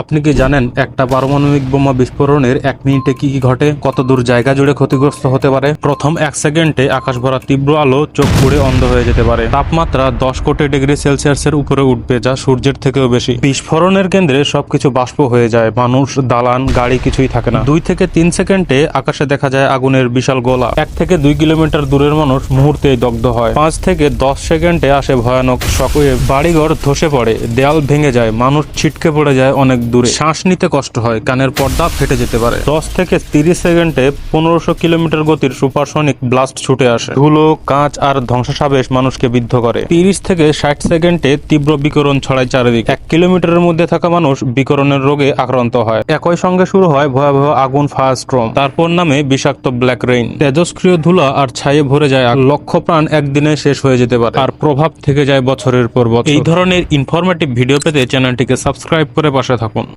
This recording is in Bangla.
আপনি কি জানেন একটা পারমাণবিক বোমা বিস্ফোরণের এক মিনিটে কি কি ঘটে? কত দূর জায়গা জুড়ে ক্ষতিগ্রস্ত হতে পারে? প্রথম এক সেকেন্ডে আকাশ ভরা তীব্র আলো চোখ পুড়ে অন্ধ হয়ে যেতে পারে। তাপমাত্রা দশ কোটি ডিগ্রি সেলসিয়াসের উপরে উঠবে, যা সূর্যের থেকেও বেশি। বিস্ফোরণের কেন্দ্রে সবকিছু বাষ্প হয়ে যায়, মানুষ, দালান, গাড়ি কিছুই থাকে না। দুই থেকে তিন সেকেন্ডে আকাশে দেখা যায় আগুনের বিশাল গোলা। এক থেকে দুই কিলোমিটার দূরের মানুষ মুহূর্তেই দগ্ধ হয়। পাঁচ থেকে দশ সেকেন্ডে আসে ভয়ানক শকওয়েভ বাড়িঘর ধসে পড়ে, দেয়াল ভেঙে যায়, মানুষ ছিটকে পড়ে যায় অনেক দূরে। শ্বাস নিতে কষ্ট হয় কানের পর্দা ফেটে যেতে পারে। দশ থেকে তিরিশ সেকেন্ডে পনেরোশো কিলোমিটার গতির সুপারসনিক ব্লাস্ট ছুটে আসে। ধুলো কাঁচ আর ধ্বংসাবেশ মানুষকে বিদ্ধ করে। তিরিশ থেকে ষাট সেকেন্ডে তীব্র বিকরণ ছড়ায় চারিদিক। এক কিলোমিটারের মধ্যে থাকা মানুষ বিকরণের রোগে আক্রান্ত হয়। একই সঙ্গে শুরু হয় ভয়াবহ আগুন ফায়ার স্ট্রম। তারপর নামে বিষাক্ত ব্ল্যাক রেইন। তেজস্ক্রিয় ধুলা আর ছায়ে ভরে যায়। লক্ষ প্রাণ একদিনে শেষ হয়ে যেতে পারে। আর প্রভাব থেকে যায় বছরের পর বছর। এই ধরনের ইনফরমেটিভ ভিডিও পেতে চ্যানেলটিকে সাবস্ক্রাইব করে পাশে থাকুন। பார்ப்போம்